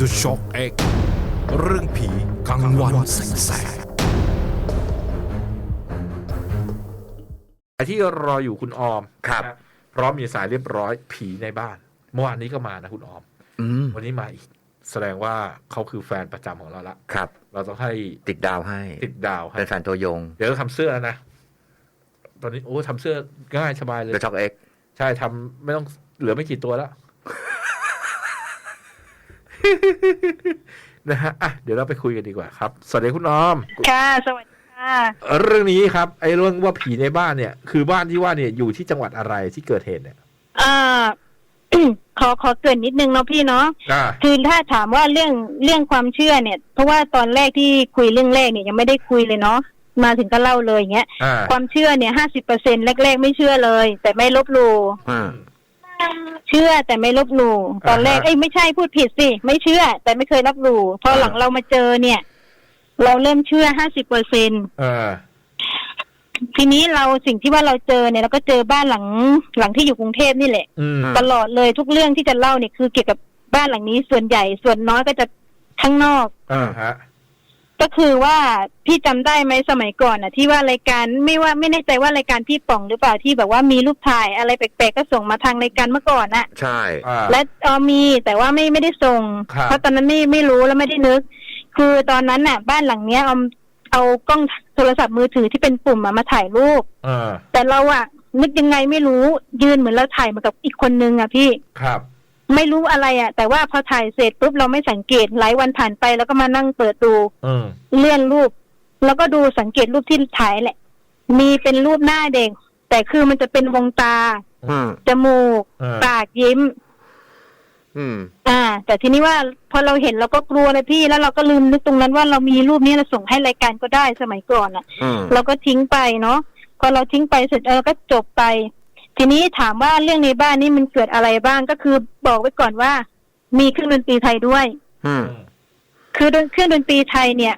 The Shock X เรื่องผีกลางวันแสกไอ้ที่รออยู่คุณออมครับนะพร้อมมีสายเรียบร้อยผีในบ้าน เมื่อวานนี้ก็มานะคุณออมอืมวันนี้มาอีก แสดงว่าเขาคือแฟนประจำของเราละครับ เราต้องให้ติดดาวให้ ติดดาวให้เป็นแฟนตัวยง เดี๋ยวทำเสื้อแล้วนะ ตอนนี้โอ้ทำเสื้อง่ายสบายเลย The Shock X ใช่ทำไม่ต้องเหลือไม่กี่ตัวแล้ว นะฮะอะเดี๋ยวเราไปคุยกันดีกว่าครับ สวัสดีคุณออม ค่ะ สวัสดีค่ะ เรื่องนี้ครับ ไอ้เรื่องว่าผีในบ้านเนี่ย คือบ้านที่ว่าเนี่ยอยู่ที่จังหวัดอะไรที่เกิดเหตุเนี่ยเอ่อขอขอเกรินนิดนึงเนาะพี่เนาะอ่าคือถ้าถามว่าเรื่องเรื่องความเชื่อเนี่ย เพราะว่าตอนแรกที่คุยเรื่องแรกเนี่ยยังไม่ได้คุยเลยเนาะมาถึงก็เล่าเลยอย่างเงี้ยอ่าความเชื่อเนี่ยห้าสิบเปอร์เซ็นแรกๆไม่เชื่อเลย แต่ไม่ลบหลู่อืม เชื่อแต่ไม่ลบหลู่ตอนแรกอ่าฮะเอ้ยไม่ใช่พูดผิดสิไม่เชื่อ แต่ไม่เคยลบหลู่พอหลังอ่าเรามาเจอเนี่ย เราเริ่มเชื่อห้าสิบเปอร์เซ็นอ่าทีนี้เราสิ่งที่ว่าเราเจอเนี่ยเราก็เจอบ้านหลังหลังที่อยู่กรุงเทพนี่แหละอืมตลอดเลยทุกเรื่องที่จะเล่าเนี่ยคือเกี่ยวกับบ้านหลังนี้ส่วนใหญ่ส่วนน้อยก็จะข้างนอกอ่าฮะ ก็คือว่าพี่จำได้ไหมสมัยก่อนอะ ที่ว่ารายการไม่ว่าไม่แน่ใจว่ารายการพี่ป๋องหรือเปล่าที่แบบว่ามีรูปถ่ายอะไรแปลกๆก็ส่งมาทางรายการเมื่อก่อนน่ะ ใช่ และเออมีแต่ว่าไม่ไม่ได้ส่ง เพราะตอนนั้นไม่ไม่รู้แล้วไม่ได้นึก คือตอนนั้นน่ะ บ้านหลังเนี้ยเอาเอากล้องโทรศัพท์มือถือที่เป็นปุ่มมาถ่ายรูปแต่เราอะนึกยังไงไม่รู้ยืนเหมือนเราถ่ายมากับอีกคนนึงอะพี่ครับ ไม่รู้อะไรอะ่ะ แต่ว่าพอถ่ายเสร็จปุ๊บเราไม่สังเกตหลายวันผ่านไป แล้วก็มานั่งเปิดดูอืมเลื่อนรูป แล้วก็ดูสังเกตรูปที่ถ่ายแหละ มีเป็นรูปหน้าเด็ก แต่คือมันจะเป็นวงตาอืมจมูกเออปากยิ้มอืมอ่า แต่ทีนี้ว่าพอเราเห็นเราก็กลัวเลยพี่แล้วเราก็ลืมนึกตรงนั้นว่าเรามีรูปนี้เราส่งให้รายการก็ได้สมัยก่อนอะอืมเราก็ทิ้งไปเนาะพอเราทิ้งไปเสร็จเออก็จบไป ทีนี้ถามว่าเรื่องในบ้านนี่มันเกิดอะไรบ้างก็คือบอกไว้ก่อนว่า มีเครื่องดนตรีไทยด้วย อืมคือดนเครื่องดนตรีไทยเนี่ย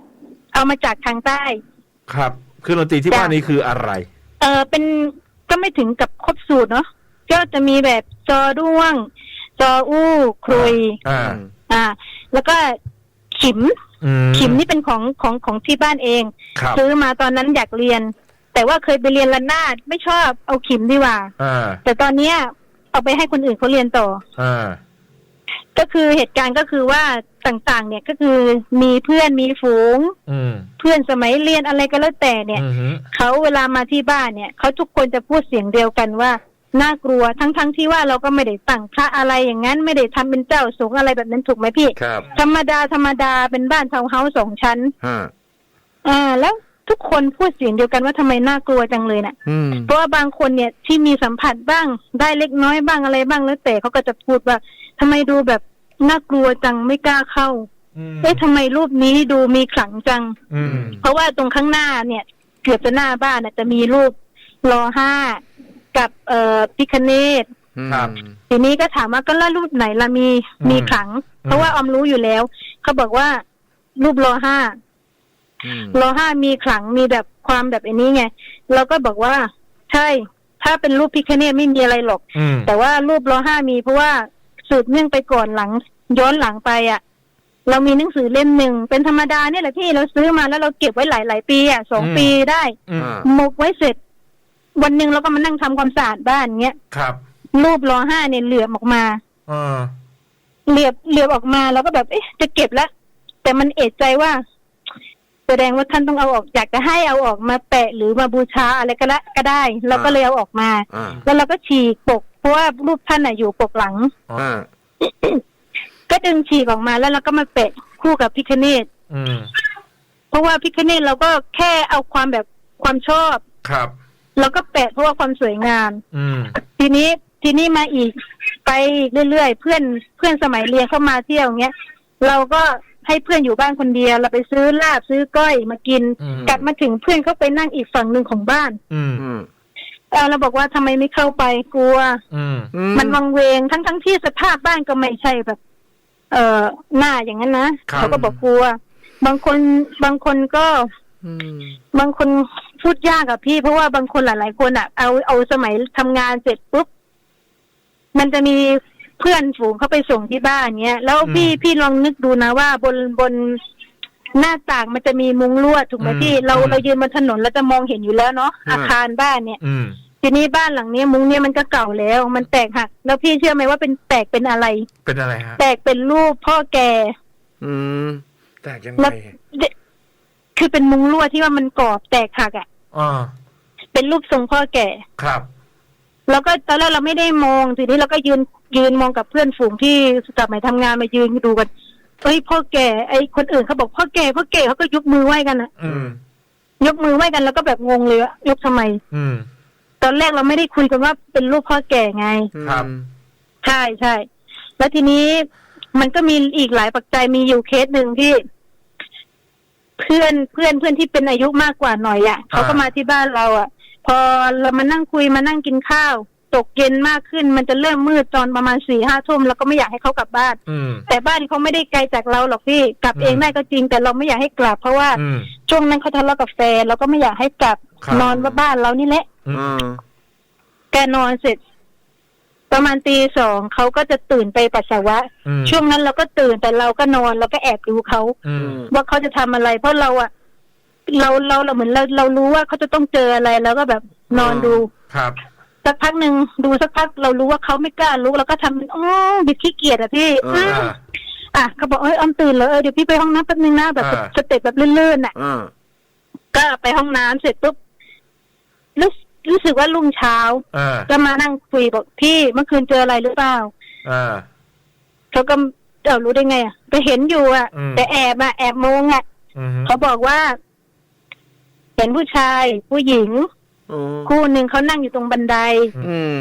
เอามาจากทางใต้ ครับคือดนตรีที่จ้ะว่านี้คืออะไร เออเป็นก็ไม่ถึงกับครบสูตรเนาะก็จะมีแบบจอด้วง จออู้ครุย อ่า อ่า แล้วก็ขิม อืม ขิมนี่เป็นของของของที่บ้านเอง ครับ ซื้อมาตอนนั้นอยากเรียน แต่ว่าเคยไปเรียนระนาดไม่ชอบเอาขิมดีกว่าอ่าแต่ตอนเนี้ยเอาไปให้คนอื่นเขาเรียนต่ออ่าก็คือเหตุการณ์ก็คือว่าต่างๆ เนี่ยก็คือมีเพื่อนมีฝูงอืมเพื่อนสมัยเรียนอะไรก็แล้วแต่เนี่ยอืมฮึเขาเวลามาที่บ้านเนี่ยเขาทุกคนจะพูดเสียงเดียวกันว่าน่ากลัวทั้งๆทที่ว่าเราก็ไม่ได้ตั้งพระอะไรอย่างนั้นไม่ได้ทำเป็นเจ้าสงฆ์อะไรแบบนั้นถูกไหมพี่ ครับธรรมดาธรรมดาเป็นบ้านทาวน์เฮาส์สองชั้น ฮะอ่าแล้ว ทุกคนพูดเสียงเดียวกันว่าทำไมน่ากลัวจังเลยน่ะอืมเพราะว่าบางคนเนี่ยที่มีสัมผัสบ้างได้เล็กน้อยบ้างอะไรบ้างแล้วแต่เขาก็จะพูดว่าทำไมดูแบบน่ากลัวจังไม่กล้าเข้าอืมเอ๊ะทำไมรูปนี้ดูมีขลังจังอืมเพราะว่าตรงข้างหน้าเนี่ย เกือบจะหน้าบ้านน่ะจะมีรูปรอห้ากับเอ่อพิคเนตครับทีนี้ก็ถามว่าก็แล้วรูปไหนละมีอืมมีขลัง เพราะว่าออมรู้อยู่แล้ว เขาบอกว่ารูปรอห้าอืม รอห้ามีขลังมีแบบความแบบอันนี้ไงเราก็บอกว่าใช่ ถ้าเป็นรูปพิคเนตไม่มีอะไรหรอกอืมแต่ว่ารูปรอห้ามีเพราะว่าสืบเนื่องไปก่อนหลัง ย้อนหลังไปอะ เรามีหนังสือเล่มหนึ่งเป็นธรรมดาเนี่ยแหละพี่เราซื้อมาแล้วเราเก็บไว้หลายหลายๆปีอะสองปีได้อืมอ่าหมกไว้เสร็จ วันหนึ่งเราก็มานั่งทำความสะอาดบ้านเงี้ยครับ รูปรอห้าเนี่ยเหลือบออกมาอ่าเหลือบเหลือบออกมาแล้วก็แบบเอ๊ะจะเก็บแล้วแต่มันเอะใจว่าแส ดงว่าท่านต้องเอาออกอยากจะให้เอาออกมาแปะหรือมาบูชาอะไรก็ละก็ได้ เราก็เลยเอาออกมาอ่าแล้วเราก็ฉีกปก เพราะว่ารูปท่านน่ะอยู่ปกหลังอ่าก็ดึงฉีกออกมาแล้วเราก็มาแปะคู่กับพิคเนตอืมเพราะว่าพิคเนตเราก็แค่เอาความแบบความชอบครับเราก็แปะเพราะว่าความสวยงามอืมทีนี้ทีนี้มาอีกไปอีกเรื่อยๆเพื่อนเพื่อนสมัยเรียนเข้ามาเที่ยวเงี้ย เราก็ ให้เพื่อนอยู่บ้านคนเดียวเราไปซื้อลาบซื้อก้อยมากิน อืม กลับมาถึงเพื่อนเขาไปนั่งอีกฝั่งหนึ่งของบ้านอืมอืมเออเราบอกว่าทำไมไม่เข้าไปกลัว อืมอืมันวังเวงทั้งทั้งที่สภาพบ้านก็ไม่ใช่แบบ เอ่อหน้าอย่างนั้นนะครับ เขาก็บอกกลัว บางคนบางคนก็ อืมบางคนพูดยากอะพี่ เพราะว่าบางคนหลาย ๆ คนอะเอาเอาสมัยทำงานเสร็จปุ๊บ มันจะมี เพื่อนฝูงเขาไปส่งที่บ้านเนี้ย แล้วอืมพี่พี่ลองนึกดูนะว่าบนบนหน้าต่างมันจะมีมุงลวดถูกไหมอืมพี่เราอืมเรายืนบนถนนเราจะมองเห็นอยู่แล้วเนาะอืม อาคารบ้านเนี่ย อืม ทีนี้บ้านหลังเนี้ยมุงเนี่ยมันก็เก่าแล้ว มันแตกหักแล้วพี่เชื่อไหมว่าเป็นแตกเป็นอะไร เป็นอะไรฮะ แตกเป็นรูปพ่อแก อืม แตกยังไงแล้วคือเป็นมุงลวดที่ว่ามันกรอบแตกหักอะ่ะ อ่าเป็นรูปทรงพ่อแก่ ครับ แล้วก็ตอนแรกเราไม่ได้มองทีนี้เราก็ยืน ยืนมองกับเพื่อนฝูงที่กลับมาทำงานมายืนดูกันเฮ้ยพ่อแก่ไอ้คนอื่นเขาบอกพ่อแก่พ่อแก่เขาก็ยกมือไหว้กันนะอืมยกมือไหว้กันแล้วก็แบบงงเลยว่ายกทำไม อืม ตอนแรกเราไม่ได้คุยกันว่าเป็นรูปพ่อแก่ไงครับใช่ใช่แล้วทีนี้มันก็มีอีกหลายปัจจัยมีอยู่เคสหนึ่งที่ เพื่อนเพื่อนเพื่อนที่เป็นอายุมากกว่าหน่อยอะ่ะเขาก็มาที่บ้านเราอะ่ะ พอเรามานั่งคุยมานั่งกินข้าว ตกเย็นมากขึ้น มันจะเริ่มมืดตอนประมาณสี่ห้าทุ่มแล้วก็ไม่อยากให้เขากลับบ้าน อืม แต่บ้านเขาไม่ได้ไกลจากเราหรอกพี่กลับอืม เองได้ก็จริง แต่เราไม่อยากให้กลับ เพราะว่าอืม ช่วงนั้นเขาทะเลาะกับแฟนเราก็ไม่อยากให้กลับครับ นอนว่าบ้านเรานี่แหละ อือืมมแกนอนเสร็จ ประมาณตีสองเขาก็จะตื่นไปปัสสาวะ อืมช่วงนั้นเราก็ตื่นแต่เราก็นอนเราก็แอบดูเขาอืม ว่าเขาจะทำอะไร เพราะเราอะเราเราเราเหมือนเราเรารู้ว่าเขาจะต้องเจออะไรแล้วก็แบบนอนดู ครับ สักพักหนึ่งดูสักพักเรารู้ว่าเขาไม่กล้าลุกเราก็ทำเป็นอ๋อบิดขี้เกียจอะพี่อ่าอืมอ่าอะเขาบอกเอ้ยออมตื่นเลยเออเดี๋ยวพี่ไปห้องน้ำแป๊บนึงนะแบบอ่า สเต็ปแบบลื่นๆน่ะ อ่าก็ไปห้องน้ำเสร็จปุ๊บรู้รู้สึกว่ารุ่งเช้า อ่าก็มานั่งคุยบอกพี่เมื่อคืนเจออะไรหรือเปล่าอ่า เขาก็เออรู้ได้ไงอะก็เห็นอยู่อะ อืม แต่แอบอะแอบมองอะ อืมเขาบอกว่า เห็นผู้ชายผู้หญิง อืมคู่หนึ่งเขานั่งอยู่ตรงบันได อืม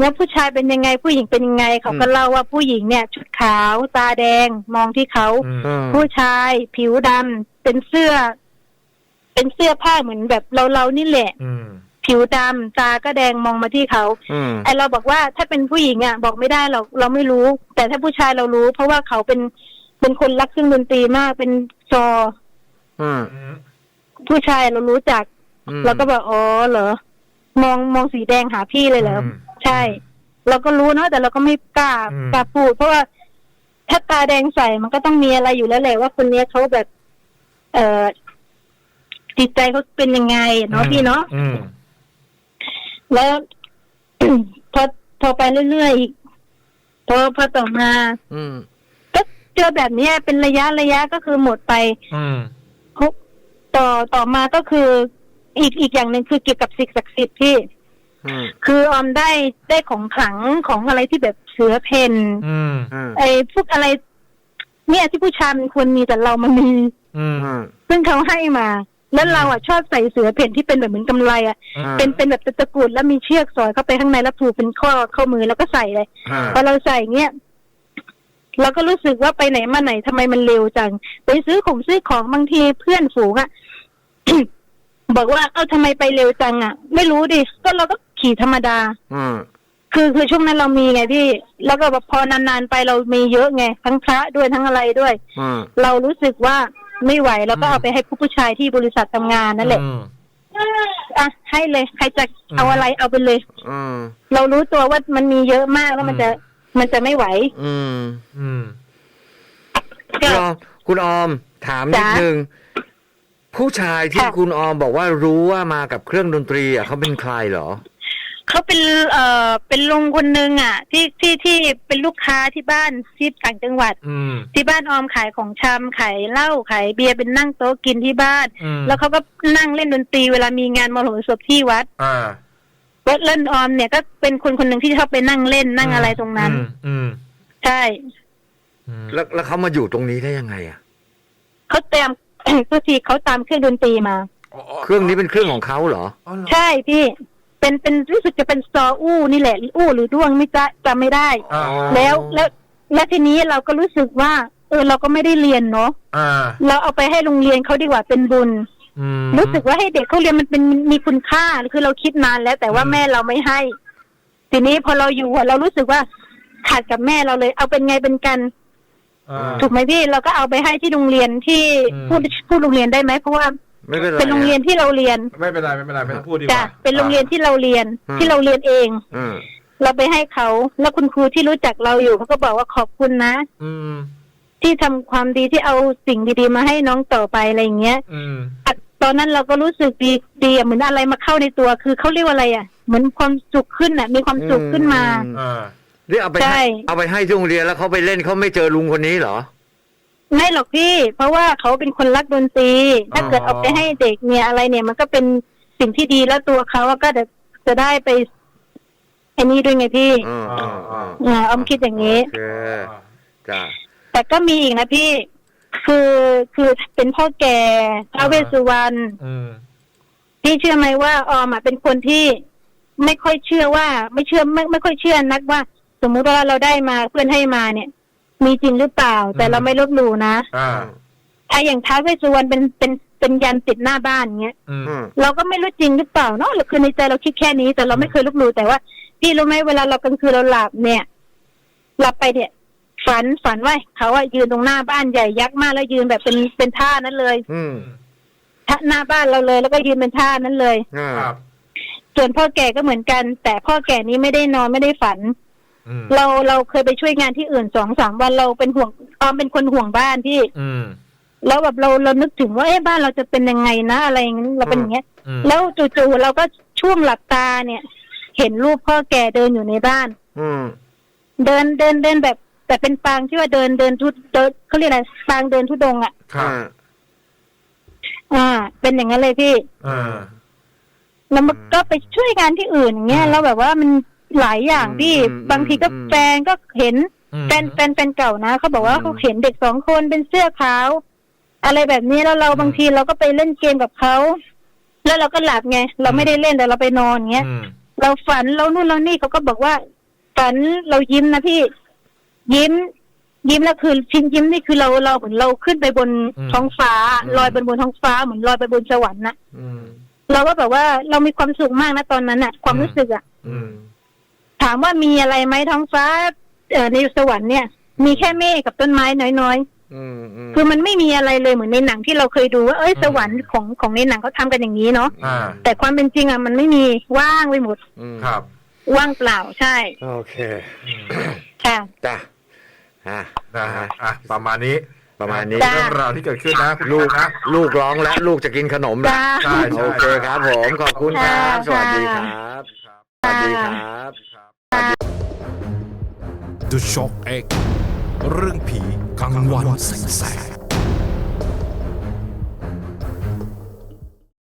แล้วผู้ชายเป็นยังไงผู้หญิงเป็นยังไง เขาก็อืม เล่าว่าผู้หญิงเนี่ย ชุดขาวตาแดงมองที่เขา อืมอืมผู้ชายผิวดำเป็นเสื้อ เป็นเสื้อผ้าเหมือนแบบเราเราๆนี่แหละ อืมผิวดำตาก็แดงมองมาที่เขาอืมไอเราบอกว่าถ้าเป็นผู้หญิงอะ บอกไม่ได้หรอกเราไม่รู้ แต่ถ้าผู้ชายเรารู้ เพราะว่าเขาเป็นเป็นคนรักเครื่องดนตรีมากเป็นจอ อืมอืมผู้ชายเรารู้จัก อืมเราก็บอกอ๋อเหรอมองมองสีแดงหาพี่เลยเหรออืมใช่ เราก็รู้เนาะแต่เราก็ไม่กล้าอืมกล้าพูด เพราะว่าถ้าตาแดงใส่มันก็ต้องมีอะไรอยู่แล้วแหละว่าคนเนี้ยเขาแบบ เอ่อจิตใจเขาเป็นยังไงเนาะพี่เนาะอืมแล้วพอพอไปเรื่อยๆอีกพอพอต่อมาอืมก็เจอแบบเนี้ยเป็นระยะระยะก็คือหมดไปอืมคุต่อต่อมาก็คือ อีกอีกอย่างหนึ่งคือเกี่ยวกับสิ่งศักดิ์สิทธิ์ที่อืมคือออมได้ได้ของขลังของอะไรที่แบบเสือเพนอืมอืมไอ้พวกอะไร เนี่ยที่ผู้ชายมันควรมีแต่เรามันมีอืมอืมซึ่งเขาให้มา แล้วเราอะชอบใส่เสือเพนที่เป็นแบบเหมือนกำไรอะอ่าเป็นเป็นแบบตะกรุดแล้วมีเชือกสอยเข้าไปข้างในแล้วผูกเป็นข้อข้อมือแล้วก็ใส่เลยอ่าพอเราใส่เงี้ยเราก็รู้สึกว่าไปไหนมาไหนทำไมมันเร็วจัง ไปซื้อของซื้อของบางทีเพื่อนฝูงอะ บอกว่าเอ้าทำไมไปเร็วจังอะไม่รู้ดิก็เราก็ขี่ธรรมดา อืม คือคือช่วงนั้นเรามีไงพี่ แล้วก็แบบพอนานๆไปเรามีเยอะไง ทั้งพระด้วยทั้งอะไรด้วย อืม เรารู้สึกว่าไม่ไหวแล้วก็เอาไปให้ผู้ผู้ชายที่บริษัททำงานนั่นแหละอืมอะให้เลยใครจะเอาอะไรเอาไปเลย อืม เรารู้ตัวว่ามันมีเยอะมากแล้วมันจะมันจะไม่ไหวอืม อืมคุณออมคุณออม ถามนิดจ๊ะนึง ผู้ชายที่ค่ะ คุณออมบอกว่ารู้ว่ามากับเครื่องดนตรีอะเขาเป็นใครเหรอ เขาเป็นเอ่อเป็นลุงคนนึงอะ ที่ที่ที่เป็นลูกค้าที่บ้านที่ต่างจังหวัด อืม ที่บ้านออมขายของชำขายเหล้าขายเบียร์เป็นนั่งโต๊ะกินที่บ้าน อืมแล้วเขาก็นั่งเล่นดนตรีเวลามีงานมรดกศพที่วัดอ่าวัดเล่นออมเนี่ยก็เป็นคนคนหนึ่งที่ชอบไปนั่งเล่นนั่งอะไรตรงนั้น อืมอืมใช่อืมแล้วแล้วเขามาอยู่ตรงนี้ได้ยังไงอะ เขาเตรียมทุ กทีเขาตามเครื่องดนตรีมา เครื่องนี้เป็นเครื่องของเขาเหรออ๋อเหรอ ใช่พี่ เป็นเป็นรู้สึกจะเป็นซออู้นี่แหละ อู้หรือด้วงไม่จะจำไม่ได้อ่าแล้วแล้วแล้วทีนี้เราก็รู้สึกว่า เออเราก็ไม่ได้เรียนเนาะอ่าเราเอาไปให้โรงเรียนเขาดีกว่าเป็นบุญอืมรู้สึกว่าให้เด็กเขาเรียนมันเป็นมีคุณค่าคือเราคิดนานแล้ว แต่ว่าอืมแม่เราไม่ให้ ทีนี้พอเราอยู่อะเรารู้สึกว่าขาดกับแม่เราเลย เอาเป็นไงเป็นกันอ่า ถูกไหมพี่เราก็เอาไปให้ที่โรงเรียนที่อืมพูดพูดโรงเรียนได้ไหมเพราะว่าไม่เป็นไรเป็นโรงเรียนที่เราเรียน ไม่เป็นไรไม่เป็นไรไม่ต้องพูดดีกจ้ะว่าเป็นโรงเรียนที่เราเรียนอืมที่เราเรียนเองอืมเราไปให้เขาแล้วคุณครูที่รู้จักเราอยู่เขาก็บอกว่าขอบคุณนะอืมที่ทำความดีที่เอาสิ่งดีๆมาให้น้องต่อไปอะไรอย่างเงี้ยอืมอะตอนนั้นเราก็รู้สึกดีดีอะเหมือนอะไรมาเข้าในตัว คือเขาเรียกว่าอะไรอะ เหมือนความสุขขึ้นอะ มีความสุขขึ้นมาอืมอ่า หรือเอาไปใช่ให้เอาไปให้ที่โรงเรียนแล้วเขาไปเล่นเขาไม่เจอลุงคนนี้เหรอ ไม่หรอกพี่ เพราะว่าเขาเป็นคนรักดนตรี ถ้าเกิดเอาไปให้เด็กเนี่ยอะไรเนี่ยมันก็เป็นสิ่งที่ดีแล้วตัวเขาอะก็จะจะได้ไปไอ้นี่ด้วยไงพี่อืมอืมอืมอ่าออมคิดอย่างนี้ โอเคจ้ะแต่ก็มีอีกนะพี่ คือคือเป็นพ่อแก่ท้าวเวสสุวรรณอืมพี่เชื่อไหมว่าออมอะเป็นคนที่ไม่ค่อยเชื่อว่า ไม่เชื่อไม่ไม่ค่อยเชื่อนักว่า สมมุติว่าเราได้มาเพื่อนให้มาเนี่ย มีจริงหรือเปล่า แต่เราไม่ลบหลู่นะอ่า ถ้าอย่างท้าวเวสสุวรรณเป็นเป็นเป็นยันติดหน้าบ้านเงี้ยอืม อืม เราก็ไม่รู้จริงหรือเปล่าเนาะเราคือในใจเราคิดแค่นี้ แต่เราไม่เคยลบหลู่แต่ว่าพี่รู้ไหมเวลาเรากลางคืนเราหลับเนี่ย หลับไปเนี่ย ฝันฝันว่าเขาอะยืนตรงหน้าบ้านใหญ่ยักษ์มากแล้วยืนแบบเป็นเป็นท่านั้นเลยอืมท่าหน้าบ้านเราเลย แล้วก็ยืนเป็นท่านั้นเลย อ่า ครับ ส่วนพ่อแก่ก็เหมือนกัน แต่พ่อแก่นี้ไม่ได้นอนไม่ได้ฝันอืม เราเราเคยไปช่วยงานที่อื่นสองสามวันเราเป็นห่วงออมเป็นคนห่วงบ้านพี่ อืมแล้วแบบเราเรานึกถึงว่าเอ๊ะบ้านเราจะเป็นยังไงนะอะไรอย่างนี้เราเป็นอย่างเงี้ยอืมแล้วจู่ๆเราก็ช่วงหลับตาเนี่ย เห็นรูปพ่อแก่เดินอยู่ในบ้าน อืมเดินเดินเดินแบบ แต่เป็นปางที่ว่าเดินเดินทุดเดินเขาเรียกอะไรปางเดินทุดงค์อะครับอ่าอ่า เป็นอย่างนั้นเลยพี่อ่าแล้วมันก็ไปช่วยงานที่อื่นอย่างเงี้ยอืมแล้วแบบว่ามัน หลายอย่างพี่อืมบางทีก็อืม แฟนก็เห็น อืม แฟนแฟนแฟนเก่านะเขาบอกว่าอืมเขาเห็นเด็กสองคนเป็นเสื้อขาว อะไรแบบนี้แล้วเราอืมบางทีเราก็ไปเล่นเกมกับเขาแล้วเราก็หลับไง เราไม่ได้เล่นแต่เราไปนอนเงี้ย อืม เราฝันเรานู่นเรานี่เขาก็บอกว่า ฝันเรายิ้มนะพี่ ยิ้ม ยิ้มแล้วคือชินยิ้มนี่คือเราเราเหมือนเราขึ้นไปบนอืมท้องฟ้า อืม ลอยบนบนท้องฟ้าเหมือนลอยไปบนสวรรค์นะอืม เราก็แบบว่าเรามีความสุขมากนะตอนนั้นอะความรู้สึกอะอืม ถามว่ามีอะไรไหมท้องฟ้าเอ่อในสวรรค์เนี่ย มีแค่เมฆกับต้นไม้น้อยอืมอืมๆคือมันไม่มีอะไรเลยเหมือนในหนังที่เราเคยดูว่าเอ้ยสวรรค์ของของในหนังเขาทำกันอย่างนี้เนาะอ่าแต่ความเป็นจริงอะมันไม่มีว่างไปหมดอืมครับ ว่างเปล่าใช่ โอเคอืมค่ะจ้ะอ่านะฮะอะประมาณนี้ประมาณนี้จ้ะเรื่องราวที่เกิดขึ้นนะคุณลูลูกกนะลูกร้องแล้วลูกจะกินขนมแล้วจ้าใช่ใช่โอเคครับผมขอบคุณครับสค่ะวัสดีครับ สวัสดีครับ The Shock X เรื่องผีกลางวันแสง